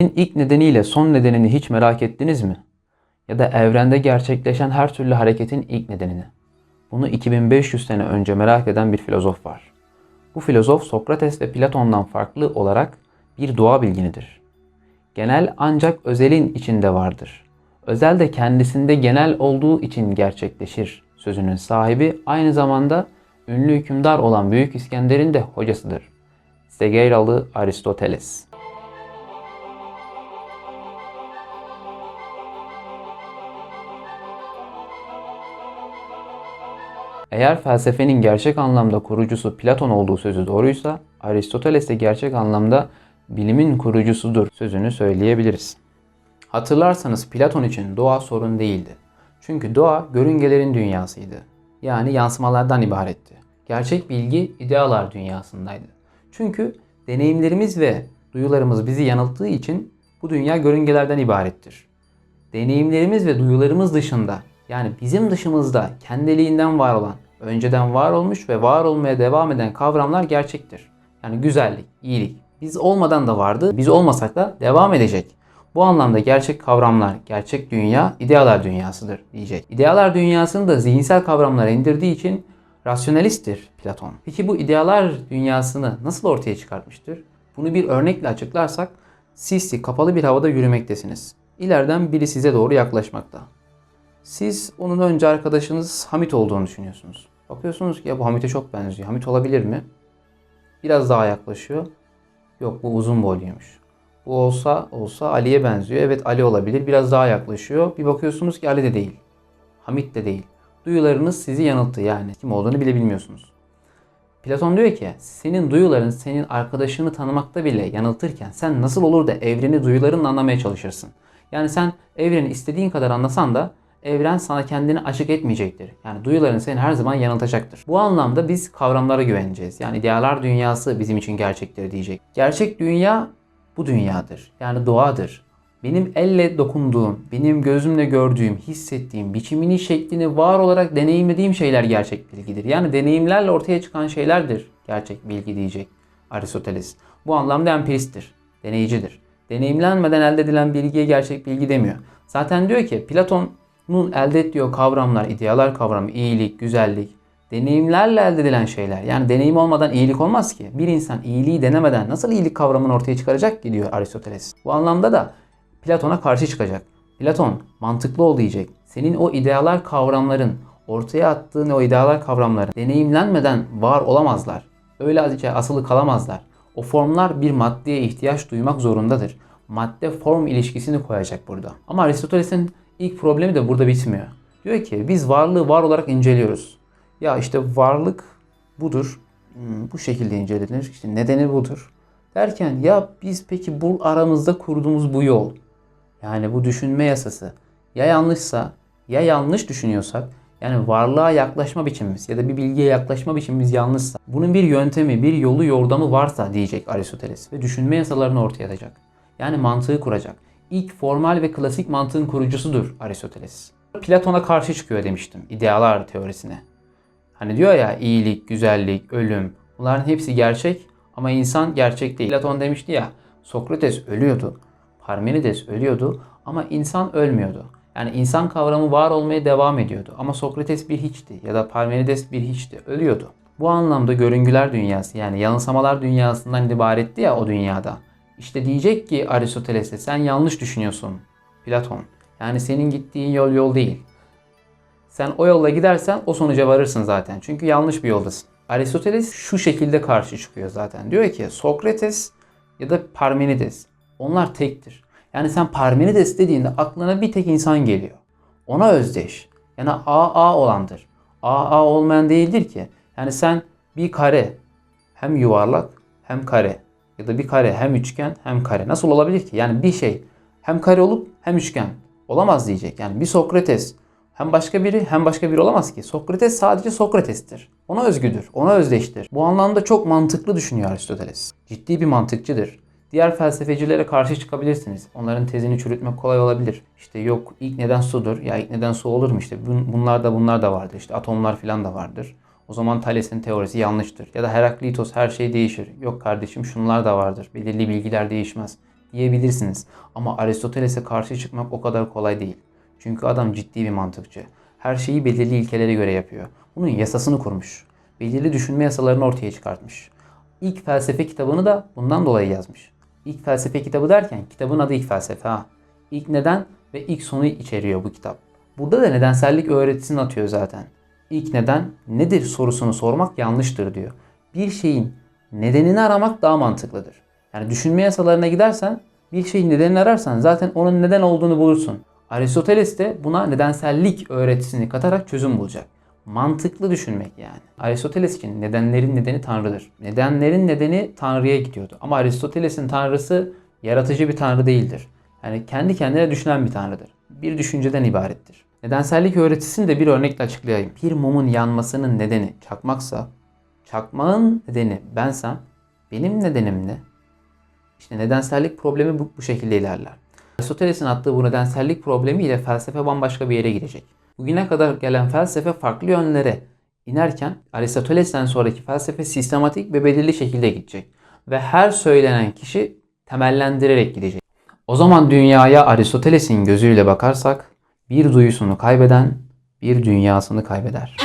ilk nedeniyle son nedenini hiç merak ettiniz mi? Ya da evrende gerçekleşen her türlü hareketin ilk nedenini. Bunu 2500 sene önce merak eden bir filozof var. Bu filozof Sokrates ve Platon'dan farklı olarak bir doğa bilginidir. Genel ancak özelin içinde vardır. Özel de kendisinde genel olduğu için gerçekleşir sözünün sahibi aynı zamanda ünlü hükümdar olan Büyük İskender'in de hocasıdır. Segeiralı Aristoteles. Eğer felsefenin gerçek anlamda kurucusu Platon olduğu sözü doğruysa, Aristoteles de gerçek anlamda bilimin kurucusudur sözünü söyleyebiliriz. Hatırlarsanız Platon için doğa sorun değildi. Çünkü doğa görüngelerin dünyasıydı. Yani yansımalardan ibaretti. Gerçek bilgi idealar dünyasındaydı. Çünkü deneyimlerimiz ve duyularımız bizi yanılttığı için bu dünya görüngelerden ibarettir. Deneyimlerimiz ve duyularımız dışında yani bizim dışımızda kendiliğinden var olan, önceden var olmuş ve var olmaya devam eden kavramlar gerçektir. Yani güzellik, iyilik. Biz olmadan da vardı, biz olmasak da devam edecek. Bu anlamda gerçek kavramlar, gerçek dünya idealar dünyasıdır diyecek. İdealar dünyasını da zihinsel kavramlara indirdiği için rasyonalisttir Platon. Peki bu idealar dünyasını nasıl ortaya çıkartmıştır? Bunu bir örnekle açıklarsak, siz kapalı bir havada yürümektesiniz. İleriden biri size doğru yaklaşmakta. Siz onun önce arkadaşınız Hamit olduğunu düşünüyorsunuz. Bakıyorsunuz ki ya bu Hamit'e çok benziyor. Hamit olabilir mi? Biraz daha yaklaşıyor. Yok bu uzun boyluymuş. Bu olsa olsa Ali'ye benziyor. Evet Ali olabilir. Biraz daha yaklaşıyor. Bir bakıyorsunuz ki Ali de değil. Hamit de değil. Duyularınız sizi yanılttı yani. Kim olduğunu bile bilmiyorsunuz. Platon diyor ki senin duyuların senin arkadaşını tanımakta bile yanıltırken sen nasıl olur da evreni duyularınla anlamaya çalışırsın. Yani sen evreni istediğin kadar anlasan da evren sana kendini açık etmeyecektir. Yani duyuların seni her zaman yanıltacaktır. Bu anlamda biz kavramlara güveneceğiz. Yani idealar dünyası bizim için gerçektir diyecek. Gerçek dünya bu dünyadır. Yani doğadır. Benim elle dokunduğum, benim gözümle gördüğüm, hissettiğim, biçimini, şeklini var olarak deneyimlediğim şeyler gerçek bilgidir. Yani deneyimlerle ortaya çıkan şeylerdir gerçek bilgi diyecek Aristoteles. Bu anlamda empiristtir, deneyicidir. Deneyimlenmeden elde edilen bilgiye gerçek bilgi demiyor. Zaten diyor ki Platon'un elde ettiği kavramlar, idealar kavramı, iyilik, güzellik, deneyimlerle elde edilen şeyler. Yani deneyim olmadan iyilik olmaz ki. Bir insan iyiliği denemeden nasıl iyilik kavramını ortaya çıkaracak ki diyor Aristoteles. Bu anlamda da Platon'a karşı çıkacak. Platon mantıklı ol diyecek. Senin o idealar kavramların, ortaya attığın o idealar kavramların deneyimlenmeden var olamazlar. Öylece asılı kalamazlar. O formlar bir maddeye ihtiyaç duymak zorundadır. Madde form ilişkisini koyacak burada. Ama Aristoteles'in ilk problemi de burada bitmiyor. Diyor ki biz varlığı var olarak inceliyoruz. Ya işte varlık budur. Hmm, bu şekilde incelenir. İşte nedeni budur. Derken ya biz peki bu aramızda kurduğumuz bu yol yani bu düşünme yasası ya yanlışsa ya yanlış düşünüyorsak yani varlığa yaklaşma biçimimiz ya da bir bilgiye yaklaşma biçimimiz yanlışsa bunun bir yöntemi, bir yolu, yordamı varsa diyecek Aristoteles ve düşünme yasalarını ortaya atacak. Yani mantığı kuracak. İlk formal ve klasik mantığın kurucusudur Aristoteles. Platon'a karşı çıkıyor demiştim idealar teorisine. Hani diyor ya iyilik, güzellik, ölüm bunların hepsi gerçek ama insan gerçek değil. Platon demişti ya Sokrates ölüyordu. Parmenides ölüyordu ama insan ölmüyordu. Yani insan kavramı var olmaya devam ediyordu. Ama Sokrates bir hiçti ya da Parmenides bir hiçti. Ölüyordu. Bu anlamda görüngüler dünyası yani yanılsamalar dünyasından ibaretti ya o dünyada. İşte diyecek ki Aristoteles'e sen yanlış düşünüyorsun Platon. Yani senin gittiğin yol yol değil. Sen o yolla gidersen o sonuca varırsın zaten. Çünkü yanlış bir yoldasın. Aristoteles şu şekilde karşı çıkıyor zaten. Diyor ki Sokrates ya da Parmenides onlar tektir. Yani sen Parmenides dediğinde aklına bir tek insan geliyor. Ona özdeş. Yani A A olandır. A A olmayan değildir ki. Yani sen bir kare hem yuvarlak hem kare ya da bir kare hem üçgen hem kare nasıl olabilir ki? Yani bir şey hem kare olup hem üçgen olamaz diyecek. Yani bir Sokrates hem başka biri hem başka biri olamaz ki. Sokrates sadece Sokrates'tir. Ona özgüdür, ona özdeştir. Bu anlamda çok mantıklı düşünüyor Aristoteles. Ciddi bir mantıkçıdır. Diğer felsefecilere karşı çıkabilirsiniz. Onların tezini çürütmek kolay olabilir. İşte yok ilk neden sudur. Ya ilk neden su olur mu işte bunlar da bunlar da vardır. İşte atomlar falan da vardır. O zaman Thales'in teorisi yanlıştır. Ya da Heraklitos her şey değişir. Yok kardeşim şunlar da vardır. Belirli bilgiler değişmez. diyebilirsiniz. Ama Aristoteles'e karşı çıkmak o kadar kolay değil. Çünkü adam ciddi bir mantıkçı. Her şeyi belirli ilkelere göre yapıyor. Bunun yasasını kurmuş. Belirli düşünme yasalarını ortaya çıkartmış. İlk felsefe kitabını da bundan dolayı yazmış. İlk felsefe kitabı derken kitabın adı ilk felsefe ha. İlk neden ve ilk sonu içeriyor bu kitap. Burada da nedensellik öğretisini atıyor zaten. İlk neden nedir sorusunu sormak yanlıştır diyor. Bir şeyin nedenini aramak daha mantıklıdır. Yani düşünme yasalarına gidersen bir şeyin nedenini ararsan zaten onun neden olduğunu bulursun. Aristoteles de buna nedensellik öğretisini katarak çözüm bulacak. Mantıklı düşünmek yani. Aristoteles için nedenlerin nedeni Tanrı'dır. Nedenlerin nedeni Tanrı'ya gidiyordu. Ama Aristoteles'in Tanrısı yaratıcı bir Tanrı değildir. Yani kendi kendine düşünen bir Tanrıdır. Bir düşünceden ibarettir. Nedensellik öğretisini de bir örnekle açıklayayım. Bir mumun yanmasının nedeni çakmaksa, çakmağın nedeni bensem, benim nedenim ne? İşte nedensellik problemi bu, bu şekilde ilerler. Aristoteles'in attığı bu nedensellik problemiyle felsefe bambaşka bir yere gidecek. Bugüne kadar gelen felsefe farklı yönlere inerken Aristoteles'ten sonraki felsefe sistematik ve belirli şekilde gidecek. Ve her söylenen kişi temellendirerek gidecek. O zaman dünyaya Aristoteles'in gözüyle bakarsak bir duyusunu kaybeden bir dünyasını kaybeder.